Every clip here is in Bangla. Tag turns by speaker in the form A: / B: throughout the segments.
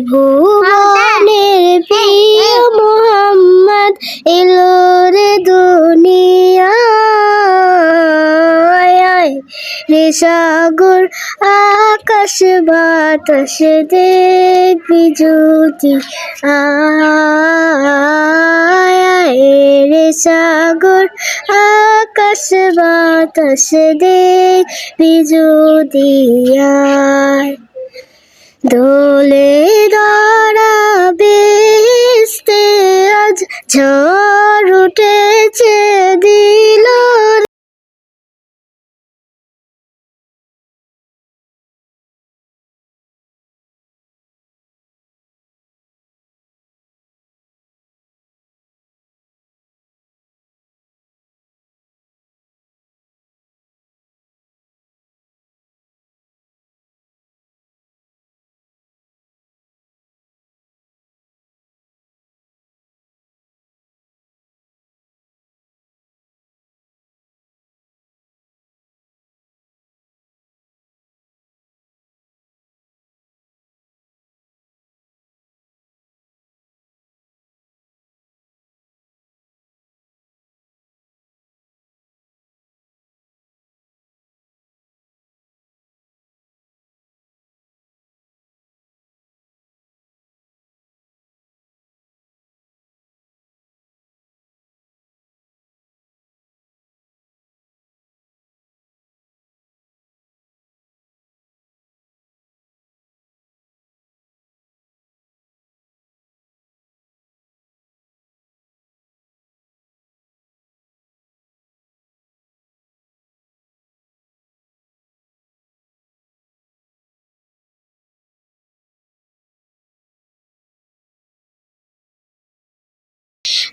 A: ভুবনের প্রিয় মোহাম্মদ এলো রে দুনিয়ায় রে সাগর আকাশ বাতাস দেখবি যদি আয় রে সাগর আকাশ বাতাস দেখবি যদি আয়। দোলে বেস্তে আজ ঝড় উঠেছে।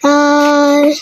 A: 嗯